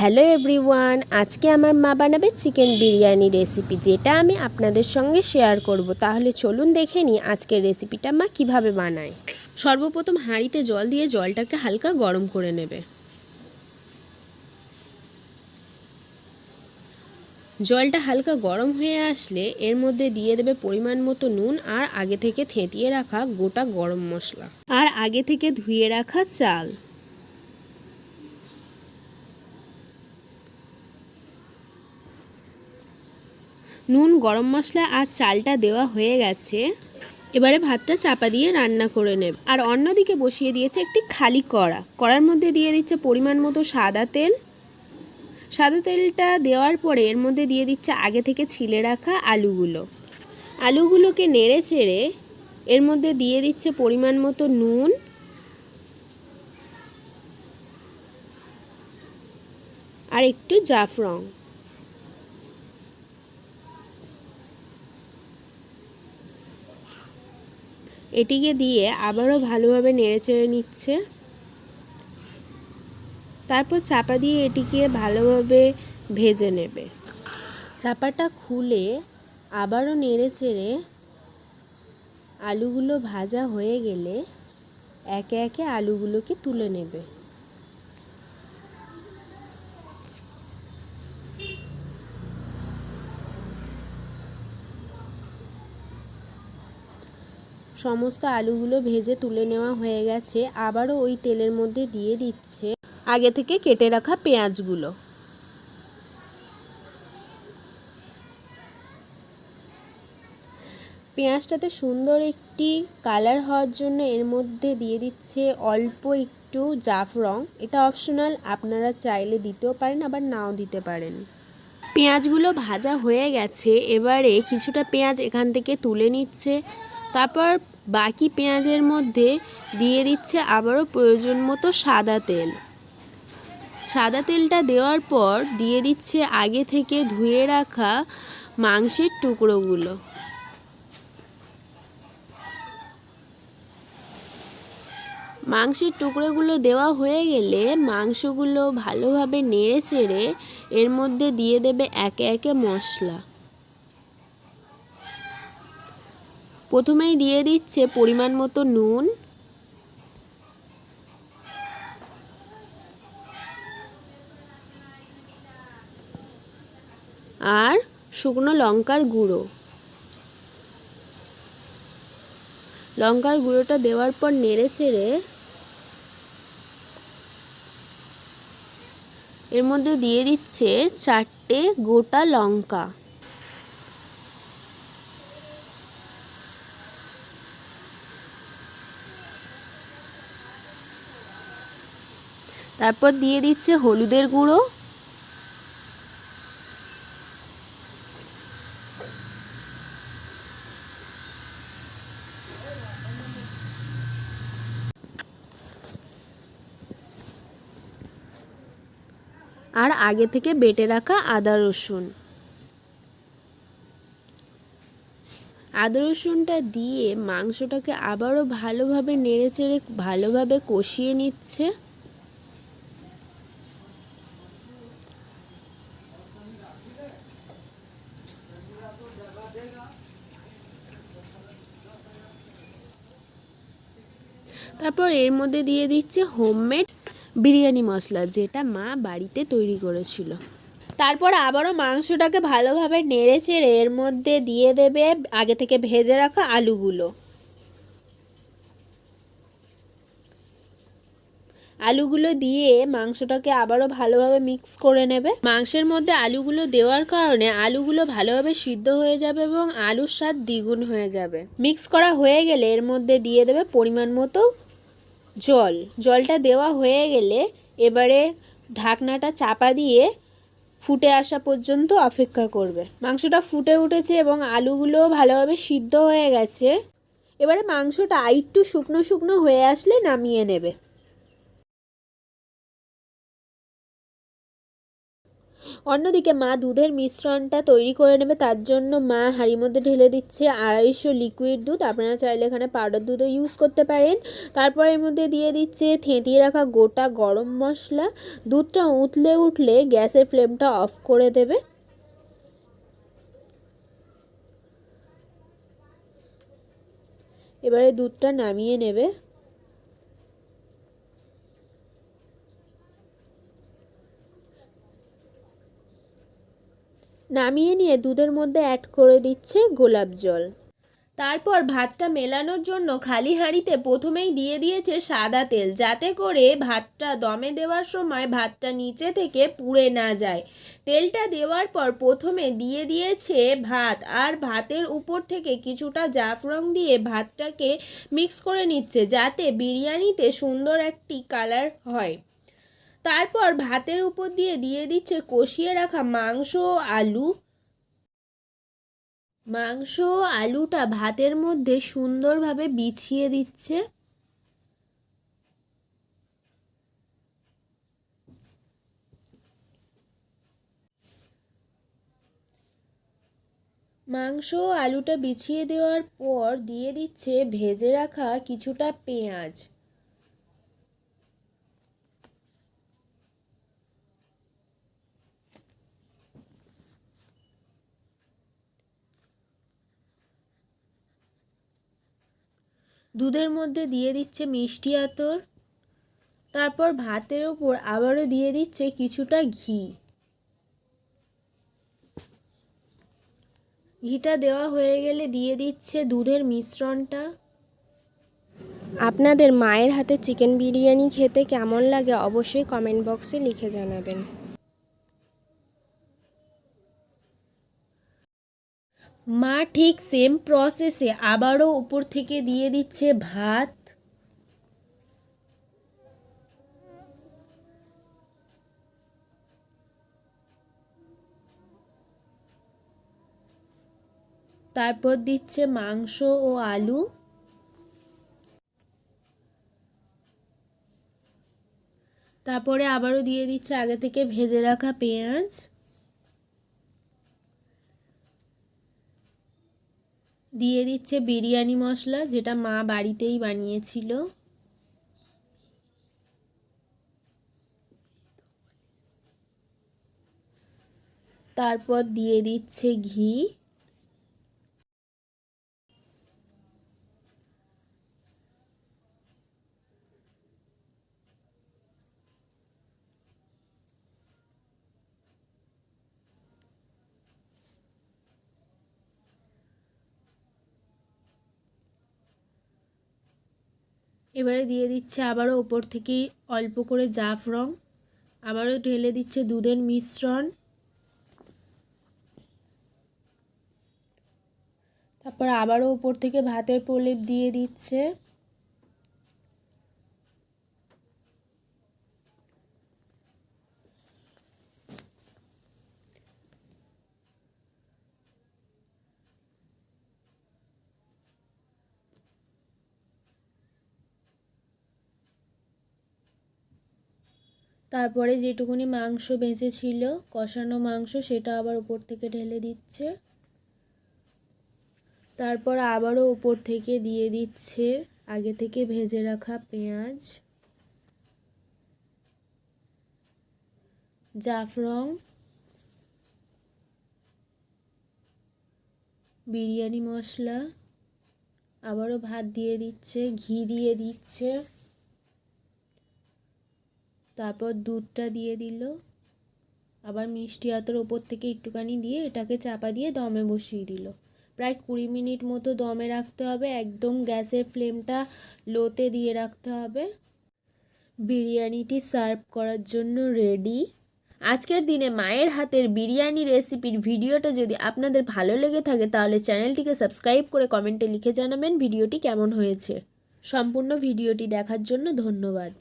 Hello everyone আজকে আমার মা বানাবে চিকেন বিরিয়ানি রেসিপি যেটা আমি আপনাদের সঙ্গে শেয়ার করব। তাহলে চলুন দেখে নিই আজকের রেসিপিটা মা কীভাবে বানায়। সর্বপ্রথম হাঁড়িতে জল দিয়ে জলটাকে হালকা গরম করে নেবে। জলটা হালকা গরম হয়ে আসলে এর মধ্যে দিয়ে দেবে পরিমাণ মতো নুন আর আগে থেকে থেঁতিয়ে রাখা গোটা গরম মশলা। আর আগে থেকে ধুয়ে রাখা চাল। নুন, গরম মশলা আর চালটা দেওয়া হয়ে গেছে। এবারে ভাতটা চাপা দিয়ে রান্না করে নেবে। আর অন্যদিকে বসিয়ে দিয়েছে একটি খালি কড়া। কড়ার মধ্যে দিয়ে দিচ্ছে পরিমাণ মতো সাদা তেল। সাদা তেলটা দেওয়ার পরে এর মধ্যে দিয়ে দিচ্ছে আগে থেকে ছিলে রাখা আলুগুলো। আলুগুলোকে নেড়ে চেড়ে এর মধ্যে দিয়ে দিচ্ছে পরিমাণ মতো নুন। আর একটু জাফরং। এটিকে দিয়ে আবারও ভালোভাবে নেড়ে চেড়ে নিচ্ছে। তারপর চাপা দিয়ে এটিকে ভালোভাবে ভেজে নেবে। চাপাটা খুলে আবারও নেড়ে চেড়ে আলুগুলো ভাজা হয়ে গেলে একে একে আলুগুলোকে তুলে নেবে। সমস্ত আলুগুলো ভেজে তুলে নেওয়া হয়ে গেছে, আবারও ওই তেলের মধ্যে দিয়ে দিচ্ছে আগে থেকে কেটে রাখা পেঁয়াজগুলো। পেঁয়াজটাতে সুন্দর একটি কালার হওয়ার জন্য এর মধ্যে দিয়ে দিচ্ছে অল্প একটু জাফরং। এটা অপশনাল, আপনারা চাইলে দিতেও পারেন, আবার নাও দিতে পারেন। পেঁয়াজগুলো ভাজা হয়ে গেছে, এবারে কিছুটা পেঁয়াজ এখান থেকে তুলে নিচ্ছে। তারপর বাকি পেঁয়াজের মধ্যে দিয়ে দিচ্ছে আবারও প্রয়োজন মতো সাদা তেল। সাদা তেলটা দেওয়ার পর দিয়ে দিচ্ছে আগে থেকে ধুয়ে রাখা মাংসের টুকরোগুলো। মাংসের টুকরোগুলো দেওয়া হয়ে গেলে মাংসগুলো ভালোভাবে নেড়ে চেড়ে এর মধ্যে দিয়ে দেবে একে একে মশলা। প্রথমেই দিয়ে দিচ্ছে পরিমাণ মতো নুন। আর শুকনো লঙ্কার গুঁড়ো। লঙ্কার গুঁড়োটা দেওয়ার পর নেড়ে চেড়ে এর মধ্যে দিয়ে দিচ্ছে চারটে গোটা লঙ্কা। তারপর দিয়ে দিচ্ছে হলুদের গুঁড়ো। আর আগে থেকে বেটে রাখা আদা রসুন। আদা রসুনটা দিয়ে মাংসটাকে আবারও ভালোভাবে নেড়ে চেড়ে ভালোভাবে কষিয়ে নিচ্ছে। তারপর এর মধ্যে দিয়ে দিচ্ছে হোমমেড বিরিয়ানি মশলা, যেটা মা বাড়িতে তৈরি করেছিল। তারপর আবারও মাংসটাকে ভালোভাবে নেড়ে চেড়ে এর মধ্যে দিয়ে দেবে, আগে থেকে ভেজে রাখা আলুগুলো। আলুগুলো দিয়ে মাংসটাকে আবারও ভালোভাবে মিক্স করে নেবে। মাংসের মধ্যে আলুগুলো দেওয়ার কারণে আলুগুলো ভালোভাবে সিদ্ধ হয়ে যাবে এবং আলুর স্বাদ দ্বিগুণ হয়ে যাবে। মিক্স করা হয়ে গেলে এর মধ্যে দিয়ে দেবে পরিমাণ মতো জল। জলটা দেওয়া হয়ে গেলে এবারে ঢাকনাটা চাপা দিয়ে ফুটে আসা পর্যন্ত অপেক্ষা করবে। মাংসটা ফুটে উঠেছে এবং আলুগুলো ভালোভাবে সিদ্ধ হয়ে গেছে। এবারে মাংসটা একটু শুকনো শুকনো হয়ে আসলে নামিয়ে নেবে। অন্যদিকে মা দুধের মিশ্রণটা তৈরি করে নেবে, তার জন্য মা হাঁড়ির মধ্যে ঢেলে দিচ্ছে আড়াইশো লিকুইড দুধ। আপনারা চাইলে এখানে পাউডার দুধও ইউজ করতে পারেন। তারপর এর মধ্যে দিয়ে দিচ্ছে থেঁতিয়ে রাখা গোটা গরম মশলা। দুধটা উতলে উঠলে গ্যাসের ফ্লেমটা অফ করে দেবে। এবারে দুধটা নামিয়ে নেবে। নামিয়ে নিয়ে দুধের মধ্যে অ্যাড করে দিচ্ছে গোলাপ জল। তারপর ভাতটা মেলানোর জন্য খালি হাঁড়িতে প্রথমেই দিয়ে দিয়েছে সাদা তেল, যাতে করে ভাতটা দমে দেওয়ার সময় ভাতটা নিচে থেকে পুড়ে না যায়। তেলটা দেওয়ার পর প্রথমে দিয়ে দিয়েছে ভাত, আর ভাতের উপর থেকে কিছুটা জাফরং দিয়ে ভাতটাকে মিক্স করে নিচ্ছে, যাতে বিরিয়ানিতে সুন্দর একটি কালার হয়। তারপর ভাতের উপর দিয়ে দিয়ে দিচ্ছে কষিয়ে রাখা মাংস আলু। মাংস আলুটা ভাতের মধ্যে সুন্দরভাবে বিছিয়ে দিচ্ছে। মাংস আলুটা বিছিয়ে দেওয়ার পর দিয়ে দিচ্ছে ভেজে রাখা কিছুটা পেঁয়াজ। দুধের মধ্যে দিয়ে দিচ্ছে মিষ্টি আতর। তারপর ভাতের ওপর আবারও দিয়ে দিচ্ছে কিছুটা ঘি। ঘিটা দেওয়া হয়ে গেলে দিয়ে দিচ্ছে দুধের মিশ্রণটা। আপনাদের মায়ের হাতে চিকেন বিরিয়ানি খেতে কেমন লাগে অবশ্যই কমেন্ট বক্সে লিখে জানাবেন। মা ঠিক সেম প্রসেসে আবারও উপর থেকে দিয়ে দিচ্ছে ভাত। তারপর দিচ্ছে মাংস ও আলু। তারপরে আবারও দিয়ে দিচ্ছে আগে থেকে ভেজে রাখা পেঁয়াজ। দিয়ে দিচ্ছে বিরিয়ানি মশলা যেটা মা বাড়িতেই বানিয়েছিল। তারপর দিয়ে দিচ্ছে ঘি। এবারে দিয়ে দিচ্ছে আবারও ওপর থেকে অল্প করে জাফরং, আবারও ঢেলে দিচ্ছে দুধের মিশ্রণ। তারপর আবারও ওপর থেকে ভাতের প্রলেপ দিয়ে দিচ্ছে। তারপরে যেটুকুনি মাংস বেঁচে ছিল কষানো মাংস, সেটা আবার উপর থেকে ঢেলে দিচ্ছে। তারপর আবারও উপর থেকে দিয়ে দিচ্ছে, আগে থেকে ভেজে রাখা পেঁয়াজ। জাফরং। বিরিয়ানি মশলা। আবারও ভাত দিয়ে দিচ্ছে, ঘি দিয়ে দিচ্ছে। তারপর দুধটা দিয়ে দিল। আবার মিষ্টি আতর ওপর থেকে একটুখানি দিয়ে এটাকে চাপা দিয়ে দমে বসিয়ে দিল। প্রায় কুড়ি মিনিট মতো দমে রাখতে হবে, একদম গ্যাসের ফ্লেমটা লোতে দিয়ে রাখতে হবে। বিরিয়ানিটি সার্ভ করার জন্য রেডি। আজকের দিনে মায়ের হাতের বিরিয়ানি রেসিপির ভিডিওটা যদি আপনাদের ভালো লেগে থাকে, তাহলে চ্যানেলটিকে সাবস্ক্রাইব করে কমেন্টে লিখে জানাবেন ভিডিওটি কেমন হয়েছে। সম্পূর্ণ ভিডিওটি দেখার জন্য ধন্যবাদ।